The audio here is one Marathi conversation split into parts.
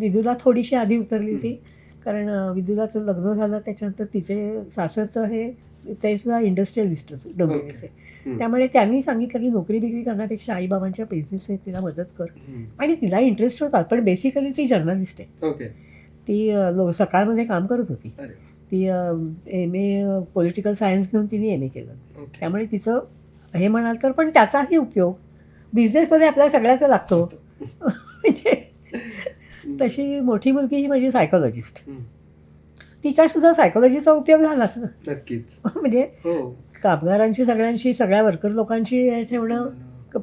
विदुला थोडीशी आधी उतरली होती. कारण विदुलाचं लग्न झालं त्याच्यानंतर तिचे सासरचं हे ते सुद्धा इंडस्ट्रियलिस्टच डोंबिवलीचे. त्यामुळे त्यांनी सांगितलं की नोकरी बिकरी करण्यापेक्षा आईबाबांच्या बिझनेसने तिला मदत कर. आणि तिला इंटरेस्ट होता पण बेसिकली ती जर्नलिस्ट आहे. ती लो सकाळमध्ये काम करत होती. ती एम ए पॉलिटिकल सायन्स घेऊन तिने एम ए केलं. त्यामुळे तिचं हे म्हणाल तर पण त्याचाही उपयोग. बिझनेसमध्ये आपल्याला सगळ्याचा लागतो. म्हणजे तशी मोठी मुलगी ही माझी सायकोलॉजिस्ट. तिचा सुद्धा सायकोलॉजीचा उपयोग झालाच ना नक्कीच. म्हणजे हो. कामगारांशी सगळ्यांशी सगळ्या वर्कर लोकांशी हे ठेवणं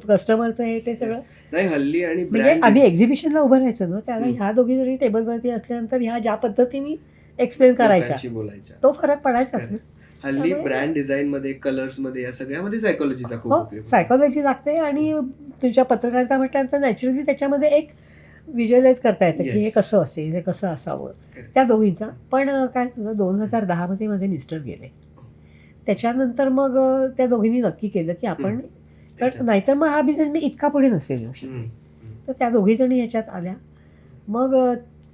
कस्टमरचं हे ते सगळं. नाही हल्ली आणि म्हणजे आम्ही एक्झिबिशनला उभं राहायचो ना त्याला. ह्या दोघी जरी टेबलवरती असल्यानंतर ह्या ज्या पद्धतीने एक्सप्लेन करायच्या बोलायच्या. तो फरक पडायचाच ना. हल्ली ब्रँड डिझाईन मध्ये कलर्समध्ये या सगळ्यामध्ये सायकोलॉजीचा खूप हो. सायकोलॉजी लागते आणि तुमच्या पत्रकारिता म्हटल्यानंतर नॅचरली त्याच्यामध्ये एक व्हिज्युअलाइज करता येतं की. हे कसं असेल हे कसं असावं. त्या दोघींचा पण काय झालं दोन हजार दहामध्ये माझे मिस्टर गेले त्याच्यानंतर मग त्या दोघींनी नक्की केलं की आपण. तर. नाहीतर मग हा बिझनेस मी इतका पुढे नसेल येऊ शकत. तर त्या दोघीजणी याच्यात आल्या मग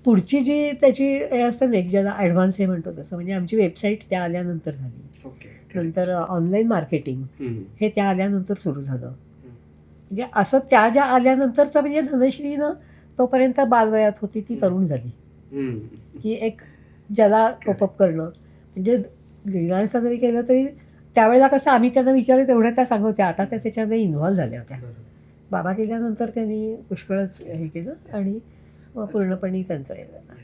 पुढची जी त्याची हे असतं ना एक ज्याला ॲडव्हान्स हे म्हणतो तसं म्हणजे आमची वेबसाईट त्या आल्यानंतर झाली नंतर ऑनलाईन मार्केटिंग. हे त्या आल्यानंतर सुरू झालं म्हणजे असं त्या ज्या आल्यानंतरचं म्हणजे धनश्रीनं तोपर्यंत बालवयात होती ती तरुण झाली. की एक ज्याला कोपअप करणं. म्हणजे रिलायन्सला जरी केलं तरी त्यावेळेला कसं आम्ही त्यांना विचारलं तेवढ्या त्या सांगत होत्या. आता त्या त्याच्यामध्ये इन्व्हॉल्व्ह झाल्या होत्या. बाबा गेल्यानंतर त्यांनी पुष्कळच हे केलं आणि पूर्णपणे त्यांचं हे झालं.